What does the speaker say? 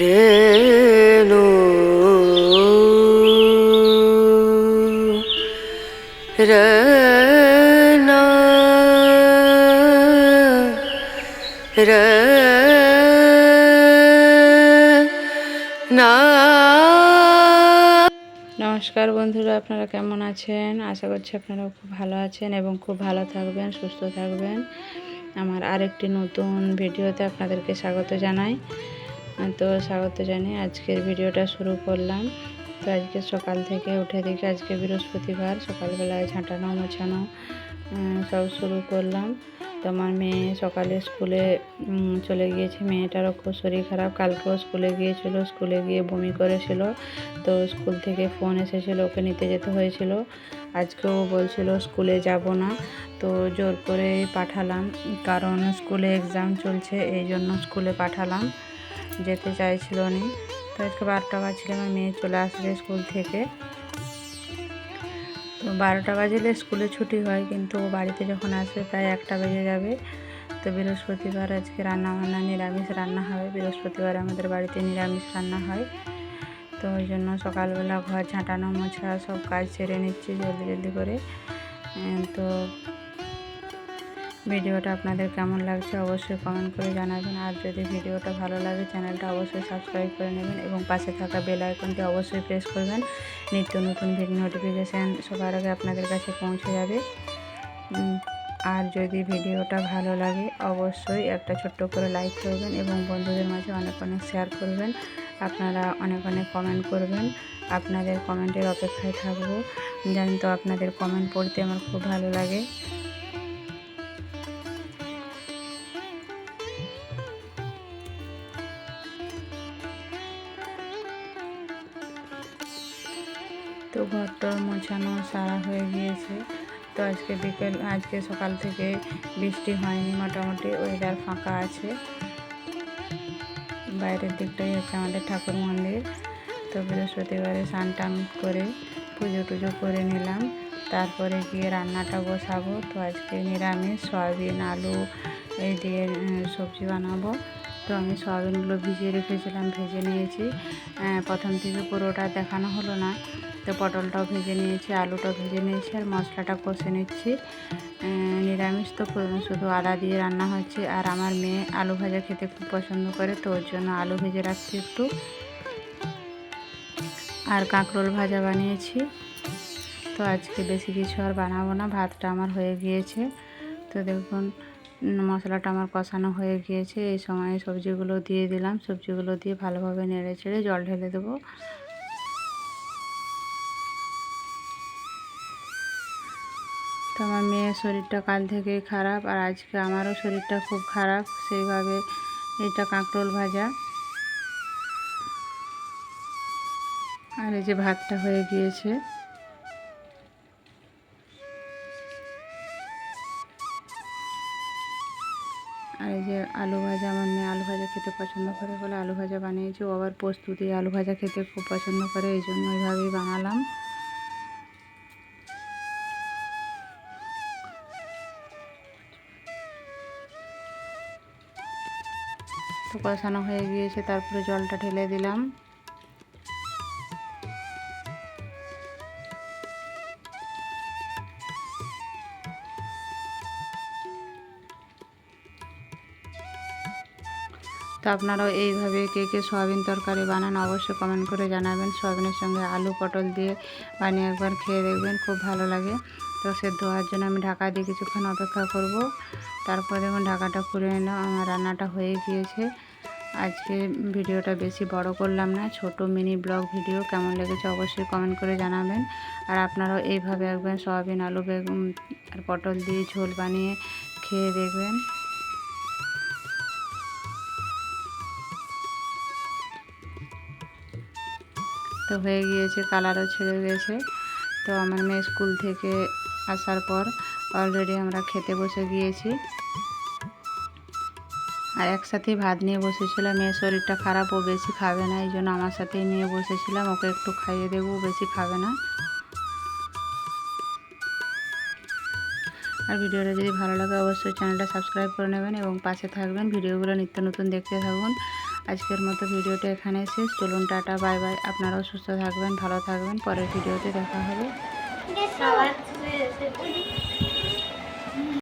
রেণু। রনা রনা নমস্কার বন্ধুরা, আপনারা কেমন আছেন? আশা করছি আপনারা খুব ভালো আছেন এবং খুব ভালো থাকবেন, সুস্থ থাকবেন। আমার আরেকটি নতুন ভিডিওতে আপনাদেরকে স্বাগত জানাই। তো স্বাগত জানিয়ে আজকের ভিডিওটা শুরু করলাম। তো আজকে সকাল থেকে উঠে দেখি আজকে বৃহস্পতিবার, সকালবেলায় ঝাঁটানো মোছানো সব শুরু করলাম। তো আমার মেয়ে সকালে স্কুলে চলে গিয়েছে। মেয়েটারও খুব শরীর খারাপ। কালকেও স্কুলে গিয়েছিল, স্কুলে গিয়ে বমি করেছিল। তো স্কুল থেকে ফোন এসেছিল, ওকে নিতে যেতে হয়েছিল। আজকেও বলছিল স্কুলে যাব না। তো জোর করে পাঠালাম, কারণ স্কুলে এক্সাম চলছে, এই জন্য স্কুলে পাঠালাম। যেতে চাইছিল না। তো আজকে বারোটা বাজছিল আমার মেয়ে চলে আসবে স্কুল থেকে। তো বারোটা বাজলে স্কুলে ছুটি হয়, কিন্তু ও বাড়িতে যখন আসবে প্রায় একটা বেজে যাবে। তো বৃহস্পতিবার আজকে রান্না বান্না নিরামিষ রান্না হবে। বৃহস্পতিবার আমাদের বাড়িতে নিরামিষ রান্না হয়। তো ওই জন্য সকালবেলা ঘর ঝাঁটানো, মোছা সব কাজ সেরে নিচ্ছি জলদি জলদি করে। তো ভিডিওটা আপনাদের কেমন লাগছে অবশ্যই কমেন্ট করে জানাবেন। আর যদি ভিডিওটা ভালো লাগে, চ্যানেলটা অবশ্যই সাবস্ক্রাইব করে নেবেন এবং পাশে থাকা বেল আইকনটি অবশ্যই প্রেস করবেন। নিত্য নতুন ভিডিও নোটিফিকেশান সবার আগে আপনাদের কাছে পৌঁছে যাবে। আর যদি ভিডিওটা ভালো লাগে, অবশ্যই একটা ছোট্ট করে লাইক করবেন এবং বন্ধুদের মাঝে অনেক অনেক শেয়ার করবেন। আপনারা অনেক অনেক কমেন্ট করবেন। আপনাদের কমেন্টের অপেক্ষায় থাকব। জানেন তো আপনাদের কমেন্ট পড়তে আমার খুব ভালো লাগে। তো ঘরটর মোছানো সারা হয়ে গিয়েছে। তো আজকে বিকেল, আজকে সকাল থেকে বৃষ্টি হয়নি, মোটামুটি ওয়েদার ফাঁকা আছে। বাইরের দিকটাই হচ্ছে আমাদের ঠাকুর মন্দির। তো বৃহস্পতিবারে স্নান টান করে পুজো টুজো করে নিলাম। তারপরে গিয়ে রান্নাটা বসাবো। তো আজকে নিরামিষ, সয়াবিন, আলু, এই দিয়ে সবজি বানাবো। তো আমি সয়াবিনগুলো ভিজিয়ে রেখেছিলাম, ভেজে নিয়েছি। প্রথম থেকে পুরোটা দেখানো হলো না। তো পটলটাও ভেজে নিয়েছি, আলুটাও ভেজে নিয়েছি, আর মশলাটা কষে নিচ্ছি। নিরামিষ তো শুধু আদা দিয়ে রান্না হচ্ছে। আর আমার মেয়ে আলু ভাজা খেতে খুব পছন্দ করে, তো ওর জন্য আলু ভেজে রাখছি একটু। আর কাঁকরোল ভাজা বানিয়েছি। তো আজকে বেশি কিছু আর বানাবো না, ভাতটা আমার হয়ে গিয়েছে। তো দেখুন মশলাটা আমার কষানো হয়ে গিয়েছে। এই সময় সবজিগুলো দিয়ে দিলাম। সবজিগুলো দিয়ে ভালোভাবে নেড়ে চেড়ে জল ঢেলে দেবো। তো আমার মেয়ের শরীরটা কাল থেকেই খারাপ আর আজকে আমারও শরীরটা খুব খারাপ। সেইভাবে এটা কাঁকরোল ভাজা। আর এই যে ভাতটা হয়ে গিয়েছে। আর এই যে আলু ভাজা, আমার মেয়ে আলু ভাজা খেতে পছন্দ করে বলে আলু ভাজা বানিয়েছি। ও আবার পোস্ত দিয়ে আলু ভাজা খেতে খুব পছন্দ করে, এই জন্য ওইভাবেই বানালাম। তো কষানো হয়ে গিয়েছে, তারপরে জলটা ঢেলে দিলাম। তো আপনারাও এইভাবে কে কে সয়াবিন তরকারি বানান অবশ্যই কমেন্ট করে জানাবেন। সয়াবিনের সঙ্গে আলু পটল দিয়ে বানিয়ে একবার খেয়ে দেখবেন, খুব ভালো লাগে। তো সেদ্ধ হওয়ার জন্য আমি ঢাকা দিয়ে কিছুক্ষণ অপেক্ষা করব। তারপরে দেখুন ঢাকাটা খুলে নিলাম, আমার রান্নাটা হয়ে গিয়েছে। আজকে ভিডিওটা বেশি বড় করলাম না, ছোট মিনি ব্লগ ভিডিও কেমন লেগেছে অবশ্যই কমেন্ট করে জানাবেন। আর আপনারাও এইভাবে একবার সয়াবিন, আলু, বেগুন আর পটল দিয়ে ঝোল বানিয়ে খেয়ে দেখবেন। হয়ে গিয়েছে কালারও ছেড়ে গেছে। তো আমার মেয়ে স্কুল থেকে আসার পর অলরেডি আমরা খেতে বসে গিয়েছি। আর একসাথেই ভাত নিয়ে বসেছিলাম। মেয়ের শরীরটা খারাপ, ও বেশি খাবে না, এই জন্য আমার সাথেই নিয়ে বসেছিলাম। ওকে একটু খাইয়ে দেবো বেশি খাবে না। আর ভিডিওটা যদি ভালো লাগে, অবশ্যই চ্যানেলটা সাবস্ক্রাইব করে নেবেন এবং পাশে থাকবেন। ভিডিওগুলো নিত্য নতুন দেখতে থাকুন। আজকের মতো ভিডিওটা এখানে শেষ। চলুন, টাটা, বাই বাই। আপনারাও সুস্থ থাকবেন, ভালো থাকবেন। পরের ভিডিওতে দেখা হবে।